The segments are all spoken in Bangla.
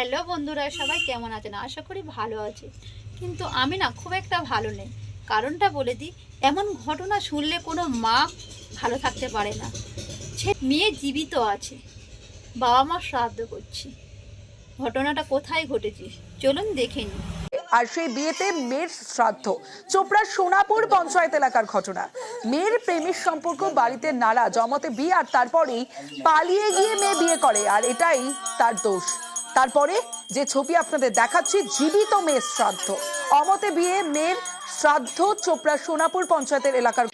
হ্যালো বন্ধুরা, সবাই কেমন আছেন? আশা করি ভালো আছে। কিন্তু আমি না খুব একটা ভালো নেই। কারণটা বলে দিই, এমন ঘটনা শুনলে কোনো মা ভালো থাকতে পারে না। সে মেয়ে জীবিত আছে, বাবা মা শ্রাদ্ধ করছি। ঘটনাটা কোথায় ঘটেছে, চলুন দেখে নিই। আর সেই বিয়েতে মেয়ের শ্রাদ্ধ, চোপড়ার সোনাপুর পঞ্চায়েত এলাকার ঘটনা। মেয়ের প্রেমের সম্পর্ক, বাড়িতে নাড়া জমতে বিয়ে, আর তারপরেই পালিয়ে গিয়ে মেয়ে বিয়ে করে, আর এটাই তার দোষ। তারপরে যে ছবি আপনাদের দেখাচ্ছি জীবিত মেয়ের শ্রাদ্ধ। অমতে বিয়ে মেয়ের শ্রাদ্ধ চোপড়া সোনাপুর পঞ্চায়েতের এলাকার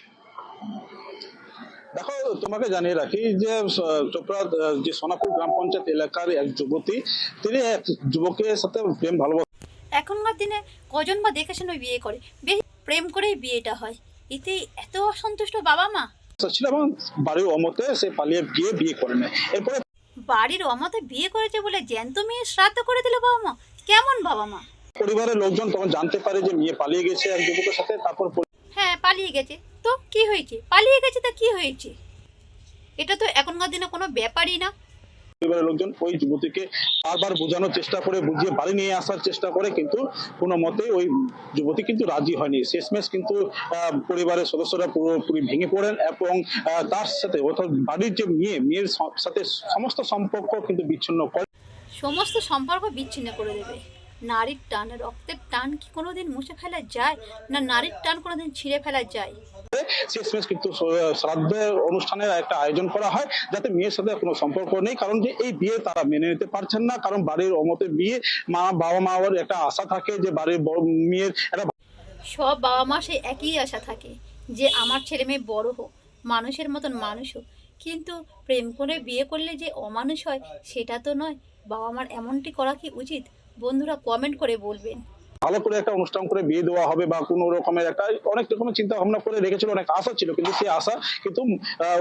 দেখো তোমাকে জানিয়ে রাখি যে চোপড়া যে সোনাপুর গ্রাম পঞ্চায়েত এলাকার এক যুবতী তিনি এক যুবকের সাথে প্রেম ভালোবাসা। এখনকার দিনে কজন বা দেখে শুনে বিয়ে করে? বেশি প্রেম করেই বিয়েটা হয়। এতে এত অসন্তুষ্ট বাবা মা? ছিল এবং বাড়ির অমতে সে পালিয়ে গিয়ে বিয়ে করে নেয়। এরপরে বাড়ির অমতে বিয়ে করেছে বলে জ্যান্ত মেয়ে শ্রাদ্ধ করে দিল বাবা মা। কেমন বাবা মা? পরিবারের লোকজন তখন জানতে পারে যে মেয়ে পালিয়ে গেছে এক যুবকের সাথে তারপর হ্যাঁ পালিয়ে গেছে। তো কি হয়েছে? পালিয়ে গেছে তা কি হয়েছে? এটা তো এখনকার দিনে কোনো ব্যাপারই না। পরিবারের লোকজন ওই যুবতীকে বারবার বোঝানোর চেষ্টা করে, বুঝিয়ে বাড়ি নিয়ে আসার চেষ্টা করে, কিন্তু কোনো মতে ওই যুবতী কিন্তু রাজি হয়নি। শেষমেশ কিন্তু পরিবারের সদস্যরা পুরোপুরি ভেঙে পড়েন এবং তার সাথে অর্থাৎ বাড়ির যে মেয়ে, মেয়ের সাথে সমস্ত সম্পর্ক কিন্তু বিচ্ছিন্ন করে সমস্ত সম্পর্ক বিচ্ছিন্ন করে দেবে। নারীর টান রক্তের টান কি কোনোদিন মুছে ফেলা যায়? না নারীর টান কোনোদিন ছিঁড়ে ফেলা যায়? শেষমেশ কিন্তু শ্রাদ্ধের অনুষ্ঠানের একটা আয়োজন করা হয় যাতে মেয়ের সাথে কোনো সম্পর্ক নেই। কারণ যে এই বিয়ে তারা মেনে নিতে পারছেন না। কারণ বাড়ির অমতে বিয়ে মা বাবা মার একটা আশা থাকে যে বাড়ির মেয়ের একটা সব বাবা মা সেই একই আশা থাকে যে আমার ছেলে মেয়ে বড় হোক মানুষের মতন মানুষ হোক। কিন্তু প্রেম করে বিয়ে করলে যে অমানুষ হয় সেটা তো নয়। বাবা মার এমনটি করা কি উচিত? বন্ধুরা কমেন্ট করে বলবেন। ভালো করে একটা অনুষ্ঠান করে বিয়ে দেওয়া হবে বা কোনো রকমের একটা অনেক রকমের চিন্তা ভাবনা করে রেখেছিল অনেক আশা ছিল কিন্তু সেই আশা কিন্তু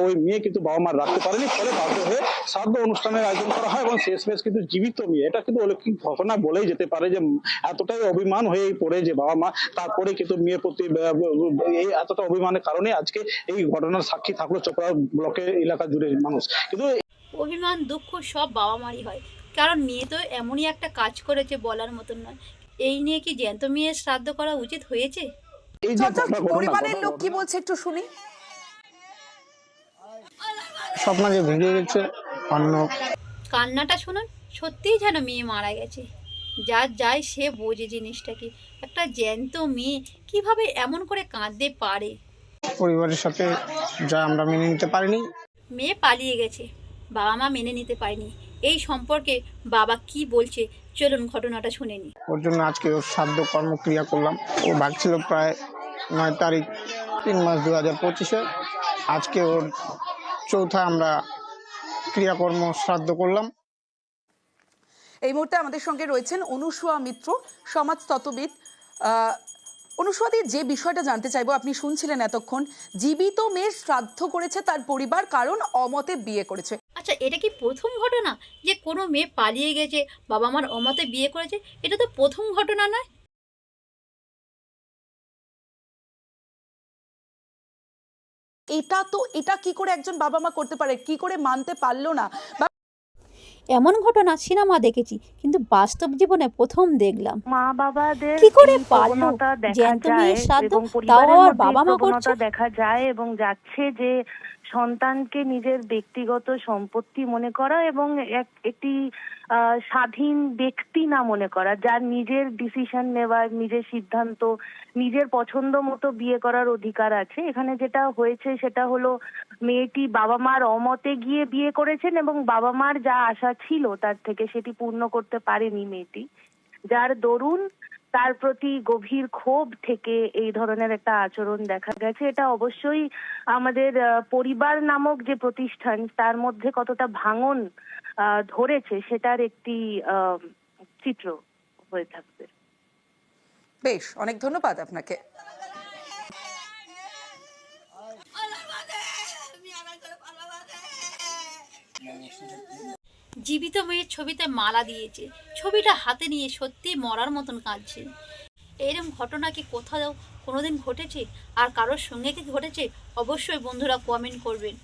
ওই মেয়ে কিন্তু বাবা মা রাখতে পারেনি ফলে বাধ্য হয়ে শ্রাদ্ধ অনুষ্ঠানের আয়োজন করা হয় এবং শেষমেশ কিন্তু জীবিত মেয়ে। এটা কিন্তু অলৌকিক ঘটনা বলেই যেতে পারে যে এতটাই অভিমান হয়ে পড়ে যে বাবা মা তারপরে কিন্তু মেয়ের প্রতি এই এতটা অভিমানের কারণে আজকে এই ঘটনার সাক্ষী থাকল চোপড়া ব্লকের এলাকা জুড়ে মানুষ। কিন্তু অভিমান দুঃখ সব বাবা মারই হয়। কারণ মেয়ে তো এমনই একটা কাজ করেছে বলার মতন নয়। এই নিয়ে কি জ্যান্ত মেয়ের শ্রাদ্ধ করা উচিত হয়েছে? যে পরিবারের লোক কি বলছে একটু শুনি। স্বপ্ন যে ভেঙে গেছে অন্য কান্নাটা শুনুন সত্যিই যেন মেয়ে মারা গেছে। যার যায় সে বোঝে জিনিসটা কি একটা জ্যান্ত মেয়ে কীভাবে এমন করে কাঁদতে পারে? পরিবারের সাথে যা আমরা মেনে নিতে পারিনি। মেয়ে পালিয়ে গেছে। বাবা মা মেনে নিতে পারেনি। এই সম্পর্কে বাবা কি বলছে চলুন ঘটনাটা শুনে নি ওর জন্য আজকে ওর সাধ্য কর্মক্রিয়া করলাম। ও ভাগছিল প্রায় নয় তারিখ তিন মাস দু হাজার পঁচিশে। আজকে ওর চৌথা আমরা ক্রিয়াকর্ম শ্রাদ্ধ করলাম। এই মুহূর্তে আমাদের সঙ্গে রয়েছেন অনুসুয়া মিত্র সমাজতত্ত্ববিদ আহ, অনুসুয়াদি যে বিষয়টা জানতে চাইব আপনি শুনছিলেন এতক্ষণ জীবিত মেয়ের শ্রাদ্ধ করেছে তার পরিবার কারণ অমতে বিয়ে করেছে। আচ্ছা এটা কি প্রথম ঘটনা যে কোনো মেয়ে পালিয়ে গেছে, বাবা মার অমাতে বিয়ে করেছে? এটা তো প্রথম ঘটনা নয়। এটা তো, এটা কি করে একজন বাবা মা করতে পারে? কি করে মানতে পারল না? এমন ঘটনা সিনেমা দেখেছি কিন্তু বাস্তব জীবনে প্রথম দেখলাম মা বাবাদের কি করে পারল? জ্যান্ত যায় মেয়ের শ্রাদ্ধ, তাও আর আবার বাবা মা করছে? দেখা যায় এবং যাচ্ছে যে সন্তানকে নিজের ব্যক্তিগত সম্পত্তি মনে করা এবং এক একটি স্বাধীন ব্যক্তি না মনে করা, যার নিজের ডিসিশন নেওয়ার, নিজের সিদ্ধান্ত, নিজের পছন্দ মতো বিয়ে করার অধিকার আছে। এখানে যেটা হয়েছে সেটা হলো, মেয়েটি বাবা মার অমতে গিয়ে বিয়ে করেছেন এবং বাবা মার যা আশা ছিল তার থেকে সেটি পূর্ণ করতে পারেনি মেয়েটি। যার দরুন তার প্রতি গভীর ক্ষোভ থেকে এই ধরনের একটা আচরণ দেখা গেছে। এটা অবশ্যই আমাদের পরিবার নামক যে প্রতিষ্ঠান, তার মধ্যে কতটা ভাঙন ধরেছে সেটার একটি আহ, চিত্র হয়ে থাকবে। বেশ অনেক ধন্যবাদ আপনাকে। জীবিত মেয়ের ছবিতে মালা দিয়েছে। ছবিটা হাতে নিয়ে সত্যি মরার মতন কাঁদছে এরকম ঘটনা কি কোথাও কোনোদিন ঘটেছে? আর কারোর সঙ্গে কি ঘটেছে? অবশ্যই বন্ধুরা কমেন্ট করবেন।